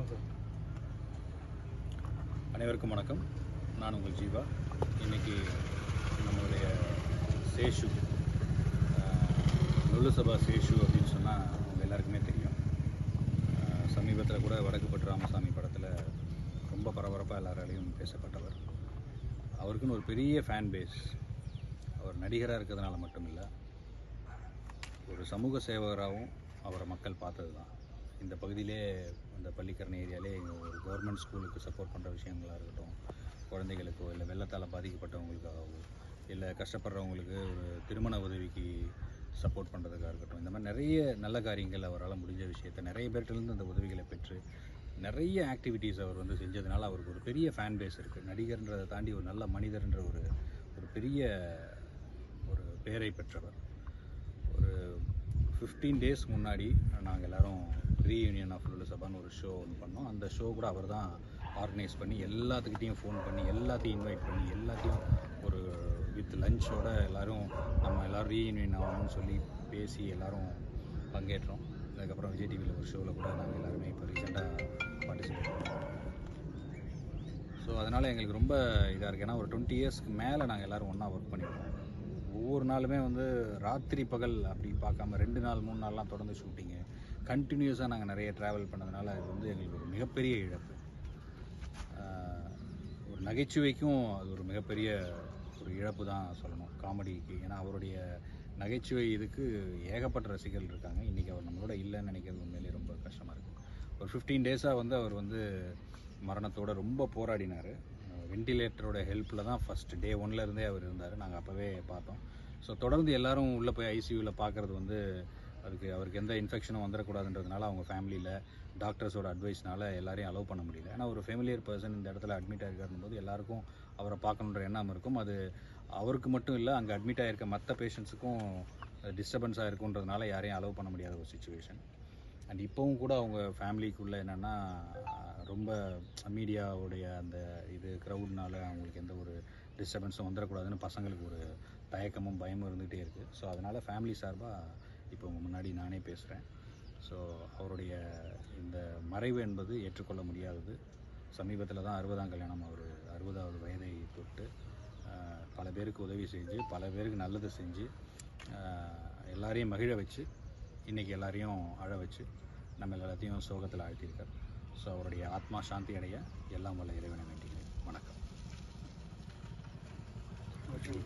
சொல்லுங்கள் சார். அனைவருக்கும் வணக்கம். நான் உங்கள் ஜீவா. இன்னைக்கு நம்மளுடைய சேஷு லுலுசபா சேஷு அப்படின்னு சொன்னால் உங்கள் எல்லாருக்குமே தெரியும். சமீபத்தில் கூட வடக்குப்பட்டு ராமசாமி படத்தில் ரொம்ப பரபரப்பாக எல்லாராலையும் பேசப்பட்டவர். அவருக்குன்னு ஒரு பெரிய ஃபேன் பேஸ் அவர் நடிகராக இருக்கிறதுனால மட்டும் இல்லை ஒரு சமூக சேவகராகவும் அவரை மக்கள் பார்த்தது தான் இந்த பகுதியிலே அந்த பள்ளிக்கரணை ஏரியாலே ஒரு கவர்மெண்ட் ஸ்கூலுக்கு சப்போர்ட் பண்ணுற விஷயங்களாக இருக்கட்டும் குழந்தைகளுக்கோ இல்லை வெள்ளத்தால் பாதிக்கப்பட்டவங்களுக்காகவோ இல்லை கஷ்டப்படுறவங்களுக்கு ஒரு திருமண உதவிக்கு சப்போர்ட் பண்ணுறதுக்காக இருக்கட்டும் இந்த மாதிரி நிறைய நல்ல காரியங்கள் அவரால் முடிஞ்ச விஷயத்தை நிறைய பேர்கிட்டருந்து அந்த உதவிகளை பெற்று நிறைய ஆக்டிவிட்டீஸ் அவர் வந்து செஞ்சதுனால அவருக்கு ஒரு பெரிய ஃபேன் பேஸ் இருக்குது நடிகர்ன்றதை தாண்டி ஒரு நல்ல மனிதர்ன்ற ஒரு ஒரு பெரிய ஒரு பெயரை பெற்றவர். ஒரு ஃபிஃப்டீன் டேஸ் முன்னாடி நாங்கள் எல்லோரும் ரீயூனியன் ஆஃப் லுலு சபான்னு ஒரு ஷோ ஒன்று பண்ணோம். அந்த ஷோ கூட அவர் தான் ஆர்கனைஸ் பண்ணி எல்லாத்துக்கிட்டையும் ஃபோன் பண்ணி எல்லாத்தையும் இன்வைட் பண்ணி எல்லாத்தையும் ஒரு வித் லஞ்சோட எல்லோரும் நம்ம எல்லோரும் ரீயூனியன் ஆகணும்னு சொல்லி பேசி எல்லோரும் பங்கேற்றோம். அதுக்கப்புறம் விஜய் டிவியில் ஒரு ஷோவில் கூட நாங்கள் எல்லாருமே இப்போ ரீசெண்டாக பார்ட்டிசிபேட் பண்ணோம். ஸோ அதனால் எங்களுக்கு ரொம்ப இதாக இருக்குது ஏன்னா ஒரு டுவெண்ட்டி இயர்ஸ்க்கு மேலே நாங்கள் எல்லோரும் ஒன்றா ஒர்க் பண்ணியிருக்கோம் ஒவ்வொரு நாளுமே வந்து ராத்திரி பகல் அப்படின்னு பார்க்காம ரெண்டு நாள் மூணு நாள்லாம் தொடர்ந்து ஷூட்டிங்கு கண்டினியூஸாக நாங்கள் நிறைய ட்ராவல் பண்ணதுனால அது வந்து எங்களுக்கு ஒரு மிகப்பெரிய இழப்பு. ஒரு நகைச்சுவைக்கும் அது ஒரு மிகப்பெரிய ஒரு இழப்பு தான் சொல்லணும். காமெடிக்கு ஏன்னா அவருடைய நகைச்சுவை இதுக்கு ஏகப்பட்ட ரசிகர்கள் இருக்காங்க. இன்றைக்கி அவர் நம்மளோட இல்லைன்னு நினைக்கிறது உண்மையிலேயே ரொம்ப கஷ்டமாக இருக்குது ஒரு ஃபிஃப்டீன் டேஸாக வந்து அவர் வந்து மரணத்தோட ரொம்ப போராடினார். வெண்டிலேட்டரோட ஹெல்ப்பில் தான் ஃபஸ்ட் டே ஒன்லேருந்தே அவர் இருந்தார். நாங்கள் அப்போவே பார்த்தோம். ஸோ தொடர்ந்து எல்லாரும் உள்ளே போய் ஐசியூவில் பார்க்குறது வந்து அதுக்கு அவருக்கு எந்த இன்ஃபெக்ஷனும் வந்துடக்கூடாதுன்றதுனால அவங்க ஃபேமிலியில் டாக்டர்ஸோட அட்வைஸ்னால எல்லாரையும் அலோவ் பண்ண முடியல. ஏன்னா ஒரு ஃபெமிலியர் பர்சன் இந்த இடத்துல அட்மிட் ஆகிருக்காருன்னு போது எல்லாருக்கும் அவரை பார்க்கணுன்ற எண்ணம் இருக்கும். அது அவருக்கு மட்டும் இல்லை அங்கே அட்மிட் ஆகிருக்க மற்ற பேஷண்ட்ஸுக்கும் டிஸ்டர்பன்ஸாக இருக்குன்றதுனால யாரையும் அலோவ் பண்ண முடியாத ஒரு சுச்சுவேஷன் அண்ட் இப்போவும் கூட அவங்க ஃபேமிலிக்குள்ளே என்னென்னா ரொம்ப மீடியாவுடைய அந்த இது க்ரௌட்னால அவங்களுக்கு எந்த ஒரு டிஸ்டர்பன்ஸும் வந்துடக்கூடாதுன்னு பசங்களுக்கு ஒரு தயக்கமும் பயமும் இருந்துகிட்டே இருக்குது ஸோ அதனால் ஃபேமிலி சார்பாக இப்போ உங்கள் முன்னாடி நானே பேசுகிறேன் ஸோ அவருடைய இந்த மறைவு என்பது ஏற்றுக்கொள்ள முடியாதது. சமீபத்தில் தான் அறுபதாம் கல்யாணம் அவர் அறுபதாவது வயதை தொட்டு பல பேருக்கு உதவி செஞ்சு பல பேருக்கு நல்லது செஞ்சு எல்லாரையும் மகிழ வச்சு இன்றைக்கி எல்லாரையும் அழ வச்சு நம்ம எல்லாத்தையும் சோகத்தில் ஆழ்த்தியிருக்கார் ஸோ அவருடைய ஆத்மா சாந்தி அடைய எல்லாம் வல்ல இறைவனை வணக்கம்.